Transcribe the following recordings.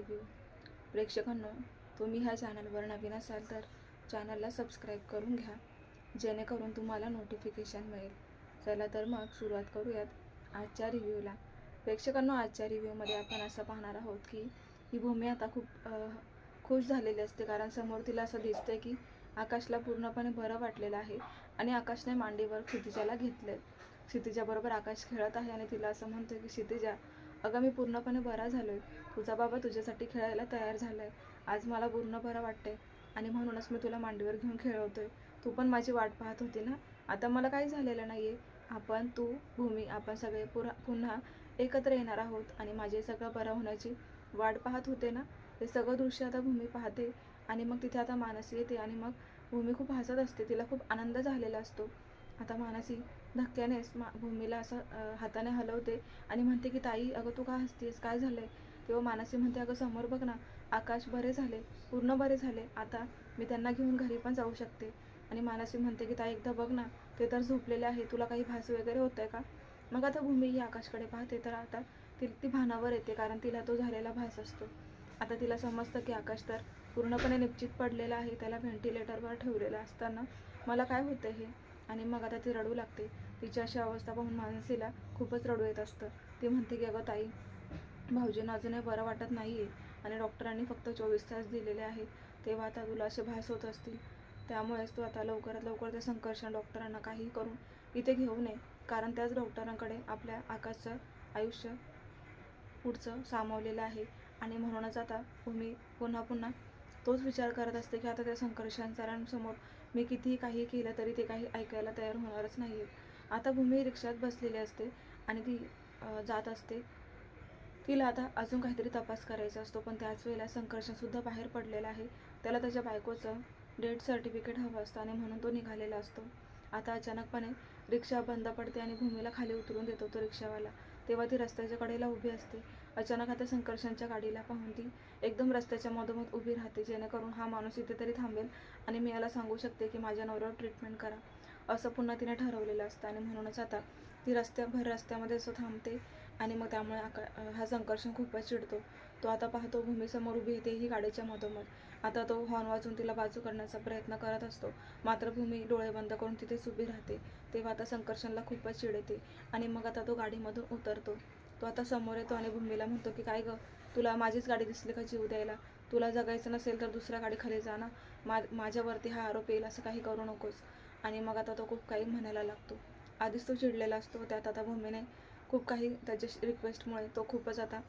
Review प्रेक्षकांनो तुम्ही ह्या चॅनलवर नवीन असाल तर चॅनलला सबस्क्राईब करून घ्या जेणेकरून तुम्हाला नोटिफिकेशन मिळेल. चला तर मग सुरुवात करूयात आजच्या रिव्ह्यूला. प्रेक्षकांनो आजच्या रिव्ह्यूमध्ये आपण असं पाहणार आहोत की ही भूमी आता खूप खुश झालेली असते. कारण समोर तिला असं दिसतंय की आकाशला पूर्णपणे बरं वाटलेलं आहे आणि आकाशने मांडीवर क्षितिजाला घेतलं क्षितिजाबरोबर आकाश खेळत आहे आणि तिला असं म्हणतोय की क्षितिजा अगं मी पूर्णपणे बरा झालोय. तुझा बाबा तुझ्यासाठी खेळायला तयार झालाय. आज मला पूर्ण बरं वाटतंय. आणि म्हणूनच मी तुला मांडीवर घेऊन खेळवतोय. तू पण माझी वाट पाहत होती ना? आता मला काही झालेलं नाहीये. आपण तू भूमी आपण सगळे पुरा पुन्हा एकत्र येणार आहोत आणि माझे सगळं बरं होण्याची वाट पाहत होते ना? हे सगळं दृश्य आता भूमी पाहते. आणि मग तिथे आता मानसी येते आणि मग भूमी खूप हसत असते. तिला खूप आनंद झालेला असतो. आता मानसी धक्क्यानेच मा भूमीला असं हाताने हलवते आणि म्हणते की ताई अगं तू का हसतीस काय झालंय? तेव्हा मानसी म्हणते अगं समोर बघ ना आकाश बरे झाले पूर्ण बरे झाले. आता मी त्यांना घेऊन घरी पण जाऊ शकते. आणि मानसी म्हणते की ताई एकदा बघ ना ते तर झोपलेले आहे. तुला काही भास वगैरे होत आहे का? मग आता भूमी ही आकाशकडे पाहते तर आता ती ती भानावर येते कारण तिला तो झालेला भास असतो. आता तिला समजतं की आकाश तर पूर्णपणे निश्चित पडलेला आहे. त्याला व्हेंटिलेटरवर ठेवलेलं असताना मला काय होतं हे? आणि मग आता ती रडू लागते. तिची अशी अवस्था पाहून मानसीला खूपच रडू येत असतं. ती म्हणते की अगं ताई भाऊजींना अजूनही बरं वाटत नाही आहे आणि डॉक्टरांनी फक्त चोवीस तास दिलेले आहेत तेव्हा आता तुला असे भास होत असतील. त्यामुळेच तू आता लवकरात लवकर ते संकर्षण डॉक्टरांना काही करून इथे घेऊ नये. कारण त्याच डॉक्टरांकडे आपल्या आकाशचं आयुष्य पुढचं सामावलेलं आहे. आणि म्हणूनच आता भूमी पुन्हा पुन्हा तोच विचार करत असते की आता त्या संकर्षण सरांसमोर मी कितीही काही केलं तरी ते काही ऐकायला तयार होणारच नाही आता भूमी रिक्षात बसलेली असते आणि ती जात असते. तिला आता अजून काहीतरी तपास करायचा असतो पण त्याच वेळेला संकर्षणसुद्धा बाहेर पडलेला आहे. त्याला त्याच्या बायकोचं डेथ सर्टिफिकेट हवं असतं आणि म्हणून तो निघालेला असतो. आता अचानकपणे रिक्षा बंद पडते आणि भूमीला खाली उतरून देतो तो रिक्षावाला. तेव्हा ती रस्त्याच्या कडेला उभी असते. अचानक आता संकर्षणच्या गाडीला पाहून ती एकदम रस्त्याच्या मधोमध उभी राहते. जेणेकरून हा माणूस इथे तरी थांबेल आणि मी याला सांगू शकते की माझ्या नवऱ्यावर ट्रीटमेंट करा. असं पुन्हा तिने ठरवलेलं असतं आणि म्हणूनच आता ती रस्त्याभर रस्त्यामध्ये असं थांबते आणि मग त्यामुळे आका हा संकर्षण खूपच चिडतो. तो आता पाहतो भूमीसमोर उभी येते ही गाडीच्या मधोमध. आता तो हॉर्न वाजून तिला बाजू करण्याचा प्रयत्न करत असतो. मात्र भूमी डोळे बंद करून तिथेच उभी राहते. तेव्हा आता संकर्षणला खूपच चिड येते आणि मग आता तो गाडीमधून उतरतो. तो आता समोर येतो आणि भूमीला म्हणतो की काय गं तुला माझीच गाडी दिसली का जीव द्यायला? तुला जगायचं नसेल तर दुसऱ्या गाडीखाली जा ना. मा माझ्यावरती हा आरोप येईल असं काही करू नकोस. आणि मग आता तो खूप काही म्हणायला लागतो. आधीच तो चिडलेला असतो त्यात आता भूमीने खूप काही त्याच्या रिक्वेस्टमुळे तो खूपच आता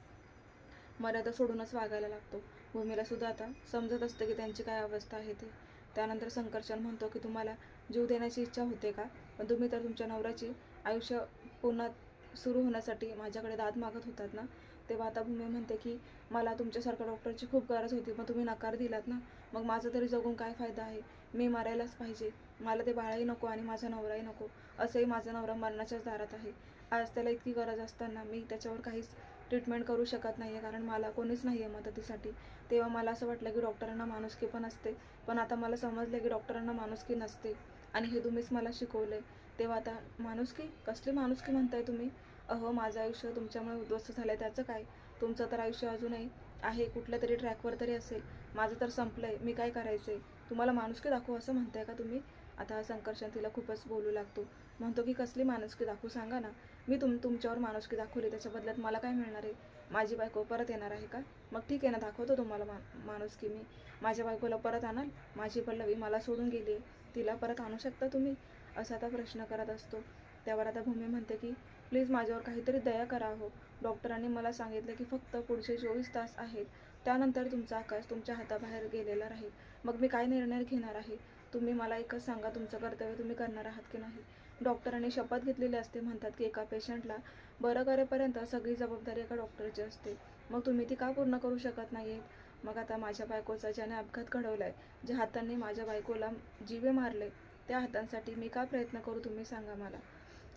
मर्यादा सोडूनच वागायला लागतो. भूमीला सुद्धा आता समजत असते की त्यांची काय अवस्था आहे ते. त्यानंतर संकर्षण म्हणतो की तुम्हाला जीव देण्याची इच्छा होते का? पण तुम्ही तर तुमच्या नवऱ्याची आयुष्य पुन्हा सुरू होण्यासाठी माझ्याकडे दाद मागत होतात ना तेव्हा आता भूमी म्हणते की मला तुमच्यासारख्या डॉक्टरची खूप गरज होती मग तुम्ही नकार दिलात ना मग माझं तरी जगून काय फायदा आहे? मी मारायलाच पाहिजे. मला ते बाळाही नको आणि माझा नवराही नको असंही माझा नवरा मरणाच्याच दारात आहे. आज त्याला इतकी गरज असताना मी त्याच्यावर काहीच ट्रीटमेंट करू शकत नाही आहे कारण मला कोणीच नाही आहे मदतीसाठी. तेव्हा मला असं वाटलं की डॉक्टरांना माणुसकी पण असते पण आता मला समजलं की डॉक्टरांना माणुसकी नसते. आणि हे तुम्हीच मला शिकवलं आहे तेव्हा आता माणुसकी कसली माणुसकी म्हणताय तुम्ही? अहो माझं आयुष्य तुमच्यामुळे उद्ध्वस्त झालं आहे त्याचं काय? तुमचं तर आयुष्य अजूनही आहे कुठल्या तरी ट्रॅकवर तरी असेल. माझं तर संपलं आहे मी काय करायचं आहे तुम्हाला माणुसकी दाखवू असं म्हणताय का तुम्ही? आता संकर्षण तिला खूपच बोलू लागतो. म्हणतो की कसली माणुसकी दाखवू? सांगा ना. मी तुम तुमच्यावर माणुसकी दाखवली त्याच्या बदल्यात मला काय मिळणार आहे? माझी बायको परत येणार आहे का? मग ठीक आहे ना दाखवतो तुम्हाला मा माणुसकी मी. माझ्या बायकोला परत आणाल? माझी पल्लवी मला सोडून गेली आहे. तिला परत आणू शकता तुम्ही? असा आता प्रश्न करत असतो. त्यावर आता भूमी म्हणते की प्लीज माझ्यावर काहीतरी दया करा हो. डॉक्टरांनी मला सांगितलं की फक्त पुढचे चोवीस तास आहेत. त्यानंतर तुमचा आकाश तुमच्या हाताबाहेर गेलेला राहील. मग मी काय निर्णय घेणार आहे? तुम्ही मला एकच सांगा तुमचं कर्तव्य तुम्ही करणार आहात की नाही? डॉक्टरांनी शपथ घेतलेली असते म्हणतात की एका पेशंटला बरं करेपर्यंत सगळी जबाबदारी एका डॉक्टरची असते. मग तुम्ही ती का पूर्ण करू शकत नाही मग आता माझ्या बायकोचा ज्याने अपघात घडवला आहे ज्या हातांनी माझ्या बायकोला जीवे मारले त्या हातांसाठी मी का प्रयत्न करू तुम्ही सांगा मला.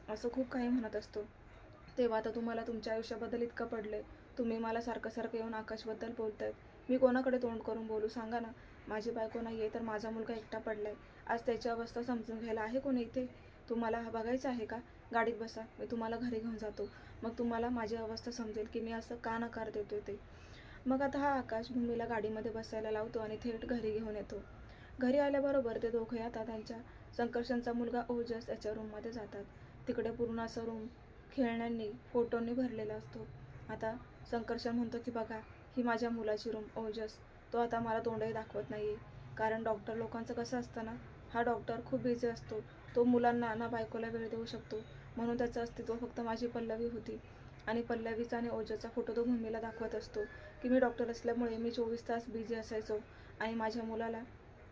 असं खूप काही म्हणत असतो. तेव्हा आता तुम्हाला तुमच्या आयुष्याबद्दल इतकं पडलंय. तुम्ही मला सारखं सारखं येऊन आकाशबद्दल बोलतायत मी कोणाकडे तोंड करून बोलू सांगा ना. माझी बायको नाही आहे तर माझा मुलगा एकटा पडला आहे आज त्याची अवस्था समजून घ्यायला आहे कोणी इथे? तुम्हाला हा बघायचं आहे का? गाडीत बसा. मी तुम्हाला घरी घेऊन जातो. मग तुम्हाला माझी अवस्था समजेल की मी असं का नकार देतो ते. मग आता हा आकाश भूमीला गाडीमध्ये बसायला लावतो आणि थेट घरी घेऊन येतो. घरी आल्याबरोबर ते दोघं येतात त्यांच्या संकर्षणचा मुलगा ओजस याच्या रूममध्ये जातात. तिकडे पूर्ण असं रूम खेळण्यांनी फोटोंनी भरलेला असतो. आता संकर्षण म्हणतो की बघा ही माझ्या मुलाची रूम ओजस. तो आता मला तोंडही दाखवत नाही कारण डॉक्टर लोकांचं कसं असतं ना हा डॉक्टर खूप बिझी असतो. तो मुलांना ना बायकोला वेळ देऊ शकतो. म्हणून त्याचं अस्तित्व फक्त माझी पल्लवी होती. आणि पल्लवीचा आणि ओजसचा फोटो तो भूमीला दाखवत असतो. की मी डॉक्टर असल्यामुळे मी चोवीस तास बिझी असायचो. आणि माझ्या मुलाला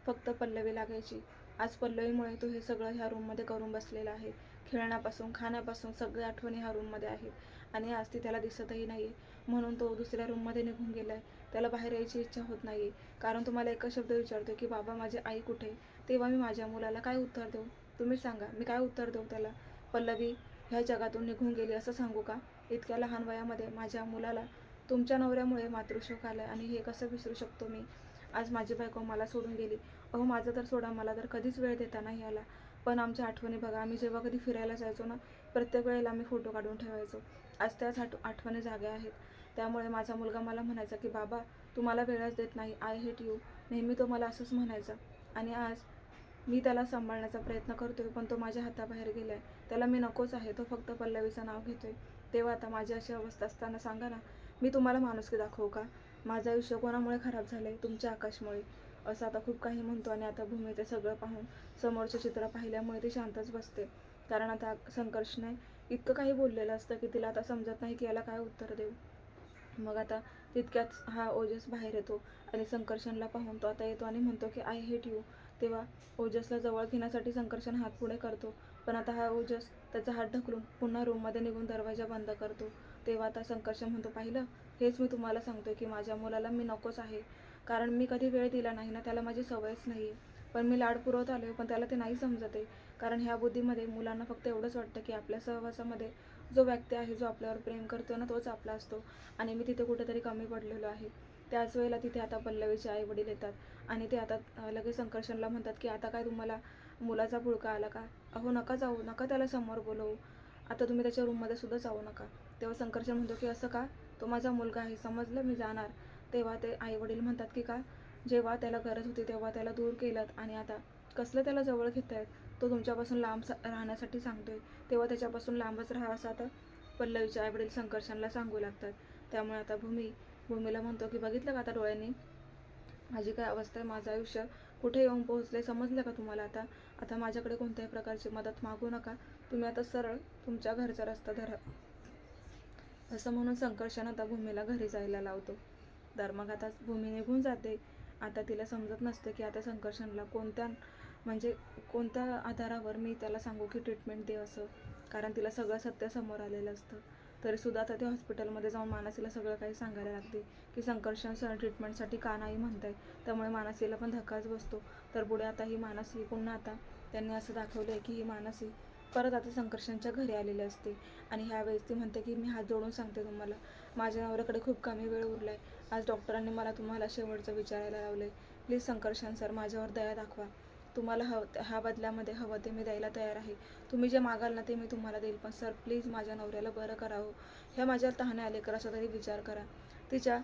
फक्त पल्लवी लागायची. आज पल्लवीमुळे तो हे सगळं ह्या रूममध्ये करून बसलेला आहे. खेळण्यापासून खाण्यापासून सगळ्या आठवणी ह्या रूममध्ये आहेत. आणि आज ती त्याला दिसतही नाही म्हणून तो दुसऱ्या रूममध्ये निघून गेला आहे त्याला बाहेर यायची इच्छा होत नाही कारण तुम्हाला एकच शब्द विचारतो की बाबा माझी आई कुठे तेव्हा मी माझ्या मुलाला काय उत्तर देऊ? तुम्ही सांगा. मी काय उत्तर देऊ त्याला? पल्लवी ह्या जगातून निघून गेली असं सांगू का? इतक्या लहान वयामध्ये माझ्या मुलाला तुमच्या नवऱ्यामुळे मातृशोक आलाय आणि हे कसं विसरू शकतो मी? आज माझी बायको मला सोडून गेली. अहो माझं तर सोडा मला तर कधीच वेळ देता नाही आला. पण आमच्या आठवणी बघा आम्ही जेव्हा कधी फिरायला जायचो ना प्रत्येक वेळेला आम्ही फोटो काढून ठेवायचो. आज त्याच आठ आठवणी जाग्या आहेत. त्यामुळे माझा मुलगा मला म्हणायचा की बाबा तू मला वेळच देत नाही. आय हेट यू नेहमी तो मला असंच म्हणायचा. आणि आज मी त्याला सांभाळण्याचा प्रयत्न करतोय पण तो माझ्या हाताबाहेर गेलाय. त्याला मी नकोच आहे तो फक्त पल्लवीचं नाव घेतोय. तेव्हा आता माझी अशी अवस्था असताना सांगा ना मी तुम्हाला माणुसकी दाखवू का? माझं आयुष्य कोणामुळे खराब झालं आहे तुमच्या आकाशमुळे. असं आता खूप काही म्हणतो आणि आता भूमी ते सगळं पाहून समोरचं चित्र पाहिल्यामुळे ती शांतच बसते. कारण आता संकर्षने इतकं काही बोललेलं असतं की तिला आता समजत नाही की याला काय उत्तर देऊ. मग आता तितक्याच हा ओजस बाहेर येतो आणि संकर्षणला पाहून तो आता येतो आणि म्हणतो की आय हेट यू तेव्हा ओजसला जवळ घेण्यासाठी संकर्षण हात पुढे करतो. पण आता हा ओजस त्याचा हात ढकलून पुन्हा रूममध्ये निघून दरवाजा बंद करतो. तेव्हा आता संकर्षण म्हणतो पाहिलं? हेच मी तुम्हाला सांगतोय की माझ्या मुलाला मी नकोच आहे. कारण मी कधी वेळ दिला नाही ना त्याला माझी सवयच नाही. आहे पण मी लाड पुरवत आलो पण त्याला ते नाही समजत आहे. कारण ह्या बुद्धीमध्ये मुलांना फक्त एवढंच वाटतं की आपल्या सहवासामध्ये जो व्यक्ती आहे जो आपल्यावर प्रेम करतो ना तोच आपला असतो. आणि मी तिथे कुठेतरी कमी पडलेलो आहे. त्याच वेळेला तिथे आता पल्लवीचे आई वडील येतात. आणि ते आता लगेच संकर्षणला म्हणतात की आता काय तुम्हाला मुलाचा पुळका आला का? अहो नका जाऊ नका त्याला समोर बोलवू. आता तुम्ही त्याच्या रूममध्ये सुद्धा जाऊ नका. तेव्हा संकर्षण म्हणतो की असं का? तो माझा मुलगा आहे समजलं मी जाणार. तेव्हा ते आई वडील म्हणतात की का? जेव्हा त्याला गरज होती तेव्हा त्याला दूर केलं आणि आता कसलं त्याला जवळ घेत आहेत तो तुमच्यापासून लांब सा- राहण्यासाठी सांगतोय. तेव्हा त्याच्यापासून लांबच राहा असं आता पल्लवीच्या आई वडील संकर्षणला सांगू लागतात. त्यामुळे आता भूमी भूमीला म्हणतो की बघितलं का आता डोळ्यांनी? माझी काय अवस्था आहे? माझं आयुष्य कुठे येऊन पोहोचले समजलं का तुम्हाला आता? आता माझ्याकडे कोणत्याही प्रकारची मदत मागू नका. तुम्ही आता सरळ तुमच्या घरचा रस्ता धरा. असं म्हणून संकर्षण आता भूमीला घरी जायला लावतो. तर मग आता भूमी निघून जाते. आता तिला समजत नसते की आता संकर्षणला कोणत्या म्हणजे कोणत्या आधारावर मी त्याला सांगू की ट्रीटमेंट दे असं. कारण तिला सगळं सत्य समोर आलेलं असतं. तरीसुद्धा आता ते हॉस्पिटलमध्ये जाऊन मानसीला सगळं काही सांगायला लागते की संकर्षण सर ट्रीटमेंटसाठी का नाही म्हणत आहे त्यामुळे मानसीला पण धक्काच बसतो. तर पुढे आता ही मानसी पुन्हा आता त्यांनी असं दाखवलं आहे की ही मानसी परत आता संकर्षणच्या घरी आलेली असते. आणि ह्यावेळेस ती म्हणते की मी हात जोडून सांगते तुम्हाला. माझ्या नवऱ्याकडे खूप कमी वेळ उरला आहे आज डॉक्टरांनी मला तुम्हाला शेवटचं विचारायला लावलं आहे प्लीज संकर्षण सर माझ्यावर दया दाखवा. तुम्हाला हव ह्या बदल्यामध्ये हवं ते मी द्यायला तयार आहे. तुम्ही जे मागाल ना ते मी तुम्हाला देईल. पण सर प्लीज माझ्या नवऱ्याला बरं करावं. ह्या माझ्या तहाने आले कर असा तरी विचार करा. तिच्या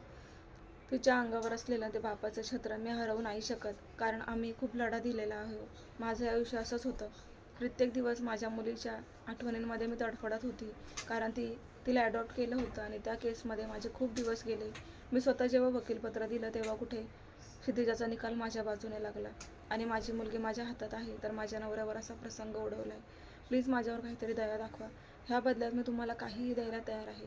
तिच्या अंगावर असलेलं ते बापाचं छत्र मी हरवू नाही शकत. कारण आम्ही खूप लढा दिलेला आहो. माझं आयुष्य असंच होतं. प्रत्येक दिवस माझ्या मुलीच्या आठवणींमध्ये मी तडफडत होती. कारण ती तिला ॲडॉप्ट केलं होतं आणि त्या केसमध्ये माझे खूप दिवस गेले. मी स्वतः जेव्हा वकीलपत्र दिलं तेव्हा कुठे क्षितिजाचा निकाल माझ्या बाजूने लागला. आणि माझी मुलगी माझ्या हातात आहे तर माझ्या नवऱ्यावर असा प्रसंग ओढवला आहे प्लीज माझ्यावर काहीतरी दया दाखवा. ह्या बदल्यात मी तुम्हाला काहीही द्यायला तयार आहे.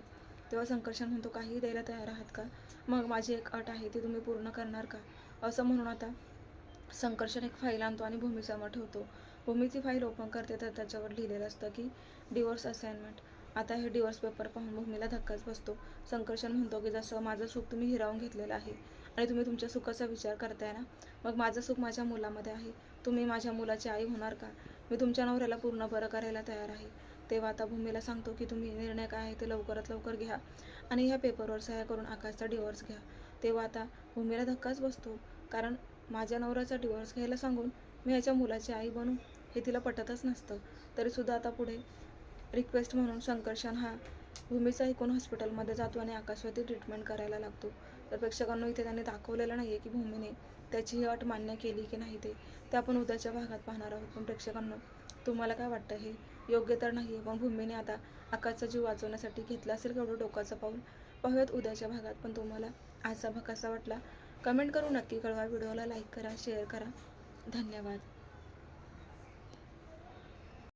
तेव्हा संकर्षण म्हणतो काहीही द्यायला तयार आहात का? मग माझी एक अट आहे ती तुम्ही पूर्ण करणार का? असं म्हणून आता संकर्षण एक फाईल आणतो आणि भूमीसमोर ठेवतो. भूमीची फाईल ओपन करते तर त्याच्यावर लिहिलेलं असतं की डिवोर्स असाइनमेंट आता हे डिवोर्स पेपर पाहून भूमीला धक्काच बसतो. संकर्षण म्हणतो की जसं माझं सुख तुम्ही हिरावून घेतलेलं आहे आणि तुम्ही तुमच्या सुखाचा विचार करताय ना मग माझं सुख माझ्या मुलामध्ये आहे. तुम्ही माझ्या मुलाची आई होणार का? मी तुमच्या नवऱ्याला पूर्ण बरं करायला तयार आहे. तेव्हा आता भूमीला सांगतो की तुम्ही निर्णय काय आहे ते लवकरात लवकर घ्या आणि ह्या पेपरवर सह्या करून आकाशचा डिवोर्स घ्या. तेव्हा आता भूमीला धक्काच बसतो. कारण माझ्या नवऱ्याचा डिवोर्स घ्यायला सांगून मी ह्याच्या मुलाची आई बनू. हे तिला पटतच नसतं. तरीसुद्धा आता पुढे रिक्वेस्ट म्हणून संकर्षण हा भूमीचा ऐकून हॉस्पिटलमध्ये जातो आणि आकाशवरती ट्रीटमेंट करायला लागतो. तर प्रेक्षकांना इथे त्यांनी दाखवलेलं नाही आहे की भूमीने त्याची ही अट मान्य केली की नाही ते. ते आपण उद्याच्या भागात पाहणार आहोत. पण प्रेक्षकांना तुम्हाला काय वाटतं? हे योग्य तर नाही आहे पण भूमीने आता आकाशचा जीव वाचवण्यासाठी घेतला असेल केवढं डोकाचं पाऊल पाहूयात उद्याच्या भागात. पण तुम्हाला आजचा भाग कसा वाटला? कमेंट करून नक्की कळवा. व्हिडिओला लाईक करा शेअर करा. धन्यवाद.